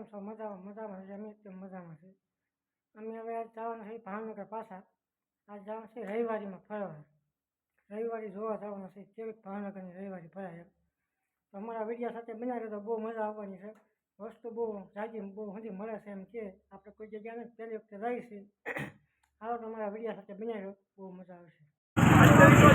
કેમ છો મજામાં મજામાં છે અમે તેમ મજામાં છે. અમે હવે આજ જવાના છીએ ભાવનગર પાછા. આજ જવાનું છે રવિવારીમાં ફરવા રવિવારી જોવા જવાના છે કેવી ભાવનગરની રવિવારી ફરાય તો અમારા વિડીયા સાથે બનાવે તો બહુ મજા આવવાની છે. વસ્તુ બહુ, જાજી બહુ સુધી મળે છે એમ કે આપણે કોઈ જગ્યાને પહેલી વખતે રહીશું આવો તમારા વીડિયો સાથે બનાવ્યો બહુ મજા આવશે.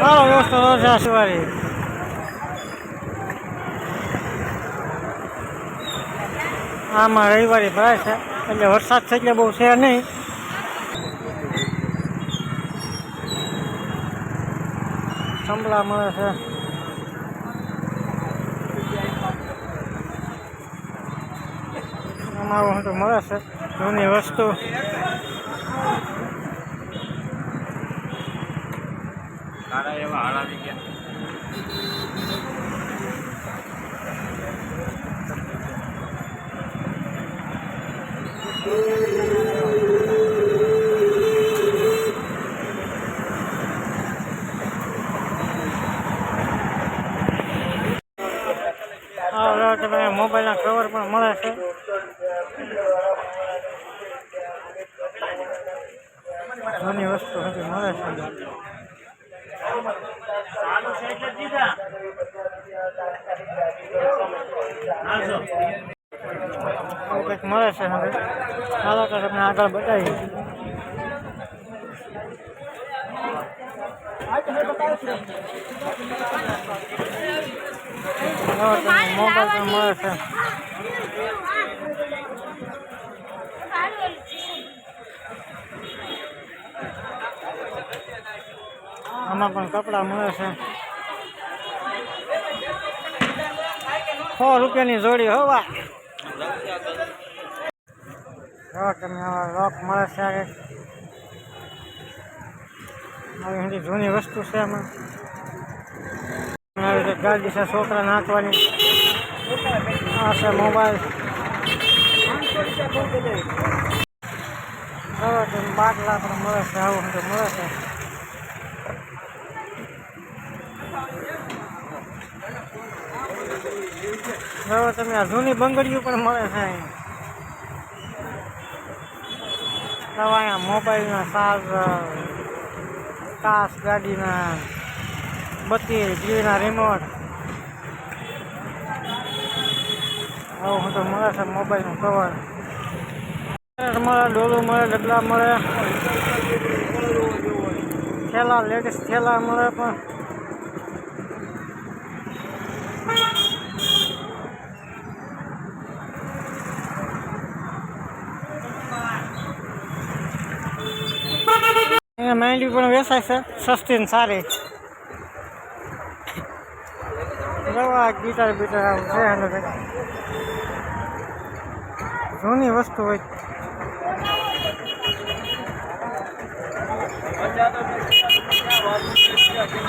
હાલો દોસ્તો આમાં રવિવારે ભરાય છે. એટલે વરસાદ છે એટલે બહુ છે નહીં. સંભળા મળે છે. અમારું તો મળે છે. જૂની વસ્તુ. સારા એવા હળાવી ગયા આ હવે તમે મોબાઈલના કવર પણ મળે છે. જૂની વસ્તુ બધી મળે છે. છે હવે ચાલો તો તમને આગળ બતાવી મોબાઈલ મળે છે. આમાં પણ કપડાં મળે છે. સો રૂપિયાની જોડી હવા જો તમને આવા લોક મળે છે આગળ આવી હજી જૂની વસ્તુ છે એમાં. આવી રીતે ગાડી છે, છોકરા નાખવાની આ છે મોબાઈલ. હવે તમે બાટલા પણ મળે છે, આવું હજુ મળે છે. હવે તમે આ જૂની બંગડીઓ પણ મળે છે અહીં હવે અહીંયા મોબાઈલના ચાર્જર કાસ ગાડીના બત્તી ટીવીના રિમોટ આવું, હું તો મળે છે મોબાઈલનું કવર મળે, ડોલું મળે ડબલા મળે. થેલા લેડીઝ થેલા મળે પણ અહીંયા માંડવી પણ વેચાય છે. સસ્તી ને સારી દવા ગીટાર બીટાર આવું છે એનો જૂની વસ્તુ હોય.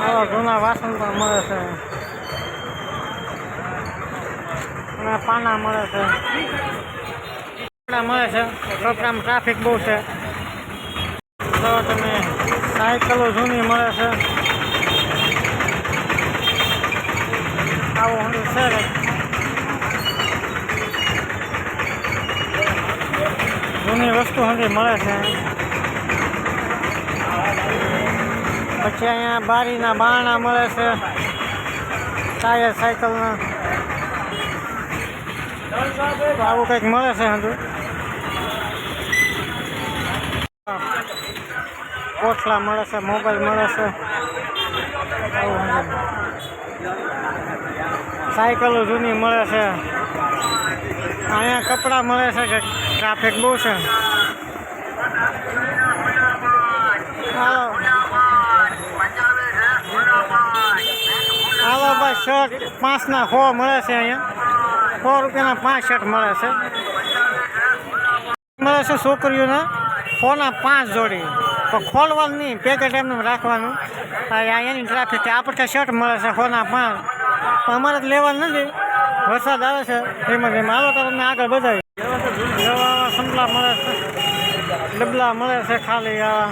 આવા જૂના વાસણ પણ મળે છે. અને પાના મળે છે. મળે છે. કપડામાં ટ્રાફિક બહુ છે. તો તમે સાયકલો જૂની મળે છે. આવું હંડું છે જૂની વસ્તુ હંડી મળે છે. પછી અહીંયા બારીના બારણા મળે છે. ટાયર સાયકલના. આવું કંઈક મળે છે હંડું? કોથળા મળે છે, મોબાઈલ મળે છે. સાયકલો જૂની મળે છે. અહીંયા કપડાં મળે છે કે ટ્રાફિક બહુ છે. હાલો. ભાઈ, શર્ટ પાંચના સો મળે છે અહીંયા. સો રૂપિયાના પાંચ શર્ટ મળે છે. મળે છે છોકરીઓના સોના પાંચ જોડી. ખોલવાનું નહીં પેકેટ એમનું રાખવાનું. એની ટ્રાફિક આપણે શર્ટ મળે છે ખોના પણ અમારે લેવાનું નથી. વરસાદ આવે છે, ધીમે ધીમે. આવે તો તમને આગળ બધાય. દવા સંપલા મળે છે, ડબલા મળે છે ખાલી આવા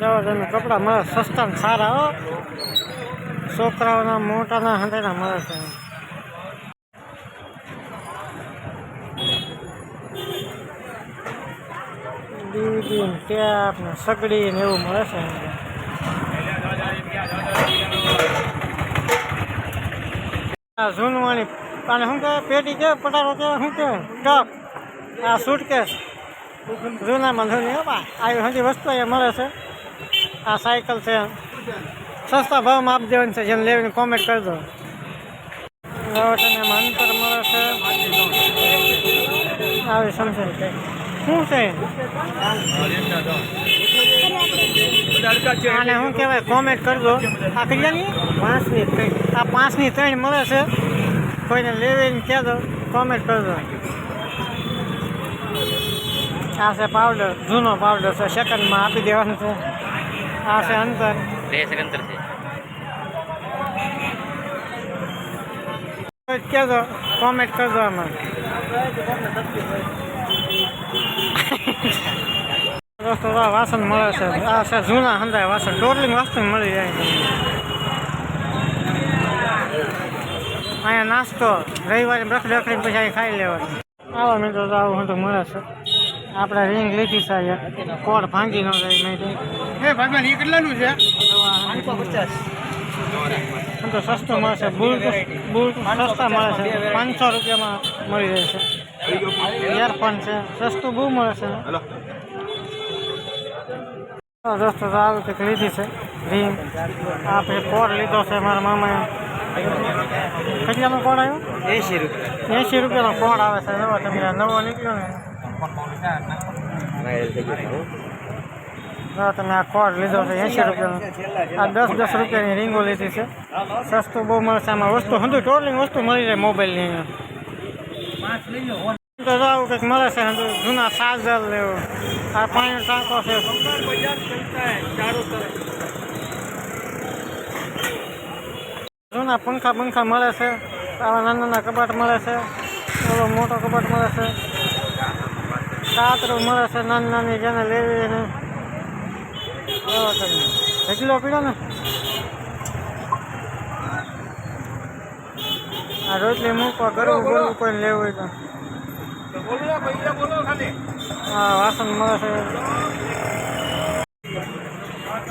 દવા કપડાં મળે સસ્તા સારા છોકરાઓના મોટાના હંધેના મળે છે. બીબી ને ટેપ ને સગડી ને એવું મળે છે? જૂનવાણી અને શું કે પેટી કે પટારો કે શું કે ટપ. આ સૂટકેસ જૂનામાં જૂની આવી હજી વસ્તુ એ મળે છે. આ સાયકલ છે. સસ્તા ભાવમાં આપી દેવાની છે. જેને લેવીને કોમેન્ટ કરી દો. રવટને અંતર મળે છે. આવી સમજે શું છે? આને શું કહેવાય? કોમેન્ટ કરજો. આ કરિયાની પાંચની ત્રણ. આ પાંચની ત્રણ મળે છે. કોઈને લેવીને કહેજો કોમેન્ટ કરજો. આ છે પાવડર જૂનો પાવડર છે. સેકન્ડમાં આપી દેવાનું છે. આ છે અંતર. બે સેકન્ડ છે. કોઈ કહેજો. કોમેન્ટ કરજો આમાં. દોસ્તો આ વાસણ મળે છે. આ છે જૂના હંધાય વાસણ. ટોટલિંગ વસ્તુ મળી જાય. અહીંયા નાસ્તો રવિવારે રખડી રખડીને પછી અહીં ખાઈ લેવાનું. આવા મિત્રો તો આવું બધું મળે છે. આપણે રિંગ લીધી છે કોડ ભાંગી ન જાય મેં એ ભાગમાં એ કેટલાનું છે? તો સસ્તું મળે છે. બુટ બુટ સસ્તા મળે છે. પાંચસો રૂપિયામાં મળી જાય છે. ઇયરફોન છે. સસ્તું બહુ મળે છે. દોસ્તો તો આવી કંઈક લીધી છે રીંગ આપણે કોડ લીધો છે મારા મામાએ કેટલાનો કોડ આવ્યો એસી રૂપિયા એંશી રૂપિયાનો કોડ આવે છે નવો તમે આ નવો નીકળ્યો ને જો તમે આ કોડ લીધો છે એંશી રૂપિયાનો આ દસ દસ રૂપિયાની રીંગો લીધી છે સસ્તું બહુ મળશે આમાં વસ્તુ હંધુ ટોટલી વસ્તુ મળી જાય મોબાઈલની અહીંયા તો કંઈક મળે છે જૂના ચાર્જર લેવું આ પાણી ટાંકો છે જૂના પંખા પંખા મળે છે આવા નાના નાના કબાટ મળે છે ઓલો મોટો કબાટ મળે છે કાતરું મળે છે નાની નાની જેને લેવી એને ઢગલો પીડો ને આ રોટલી મૂકવા ગરવું ગરવું કોઈ લેવું હોય તો હા વાસણ મળે છે.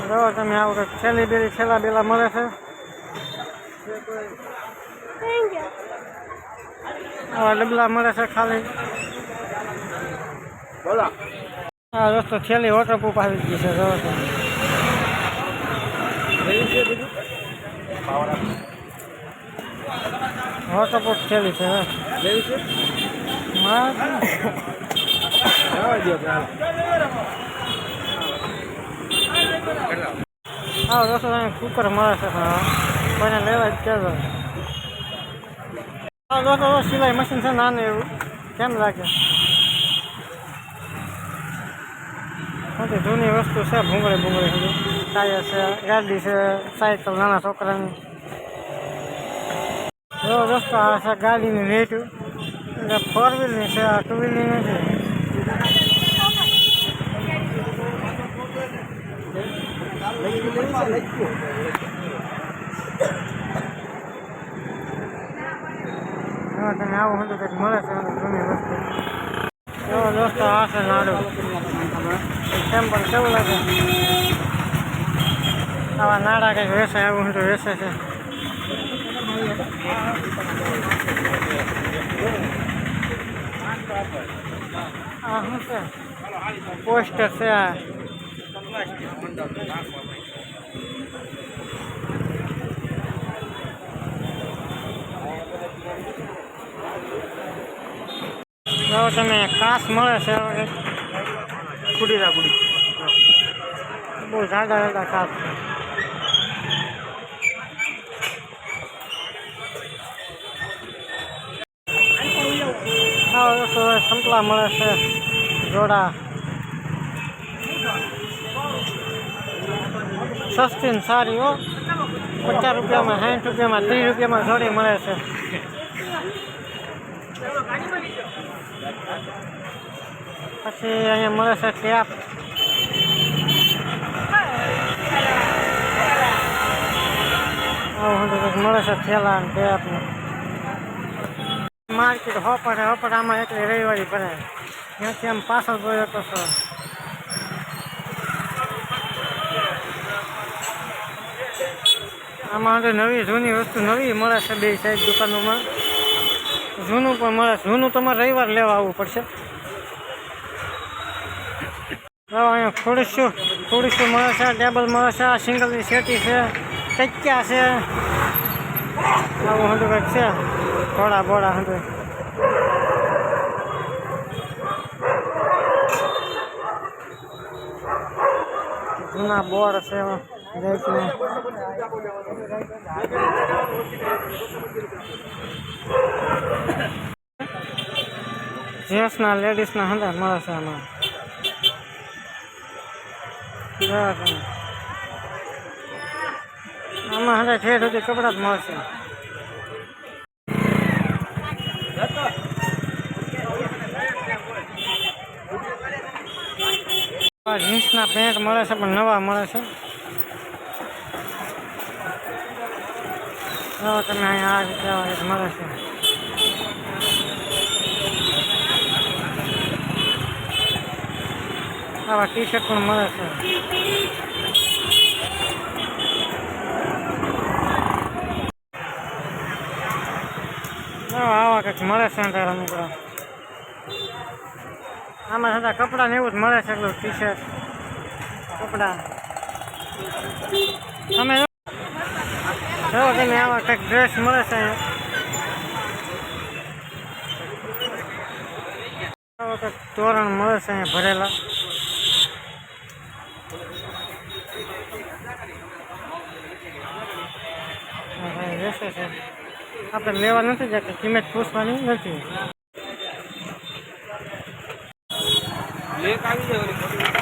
જો તમે આવું કંઈક છેલ્લી બેલી છેલ્લા બેલા મળે છે. આવા ડબલા મળે છે ખાલી. બોલો. હા દોસ્તો છેલ્લી વોટરપ્રૂફ આવી ગઈ છે જો. વોટરપ્રૂફ છેલ્લી છે? મારે હા દોસ્તો, તમે કુકર મળે છે કોઈને લેવા જ કહેજો. હા દોસ્તો સિલાઈ મશીન છે, નાનું એવું. કેમ લાગે? જૂની વસ્તુ છે, ભૂંગળી ભૂંગળી ટાયર છે, ગાડી છે, સાયકલ, નાના છોકરાની. દોસ્તો, આ છે ગાડીની રેટ એટલે ફોર વ્હીલની છે, આ ટુ વ્હીલની નથી. હા તમે આવું હતું કંઈક મળે છે જૂની વસ્તુ. એવો દોસ્તો, આ છે નાડું સેમ્પલ કેવું લાગે? આવા નાડા કંઈક વેસે આવું હતું વેસે છે આ શું છે પોસ્ટર છે. આ તમે કાસ મળે છે કુડી રા કુડી. બહુ જાડા જાડા કાસ. સંપલા મળે છે જોડા. સસ્તી ને સારી હો. પચાસ રૂપિયામાં, સાઠ રૂપિયામાં, ત્રીસ રૂપિયામાં જોડી મળે છે. પછી અહીંયા મળે છે ટેપ. મળે છે થેલા ને ટેપ માર્કેટ હોપડે હોપડ આમાં એકલી રવિવારી ભરાય. ત્યાંથી આમ પાછળ ગયો તો આમાં તો નવી, જૂની વસ્તુ નવી મળે છે બે સાઈડ દુકાનોમાં. જૂનું પણ મળે જૂનું તમારે રવિવાર લેવા આવવું પડશે. અહીંયા ખોડીશું ખોડીશું મળે છે ટેબલ મળે છે, આ સિંગલની સેટી છે ટક્યા છે. આવું હંડું કંઈક છે. થોડા બોડા હંડું જૂના બોર છે લાઇટના જેન્ટ્સના લેડીઝના હંડા મળે છે આમાં આમાં હંડા ઠેઠ સુધી કપડાં જ મળશે જીન્સના પેન્ટ મળે છે પણ નવા મળે છે જો તમે અહીંયા આ રીતે મળે છે આવા ટી શર્ટ પણ મળે છે આવા કંઈક મળે છે અંદર અમુક આમાં બધા કપડાં ને એવું જ મળે છે એટલું ટી શર્ટ કપડાં તમે જો તમે આવા કંઈક ડ્રેસ મળે છે. આવા કંઈક તોરણ મળે છે અહીંયા ભરેલા. આપણે લેવા નથી જતા કિંમત પૂછવાની નથી. આવી જાય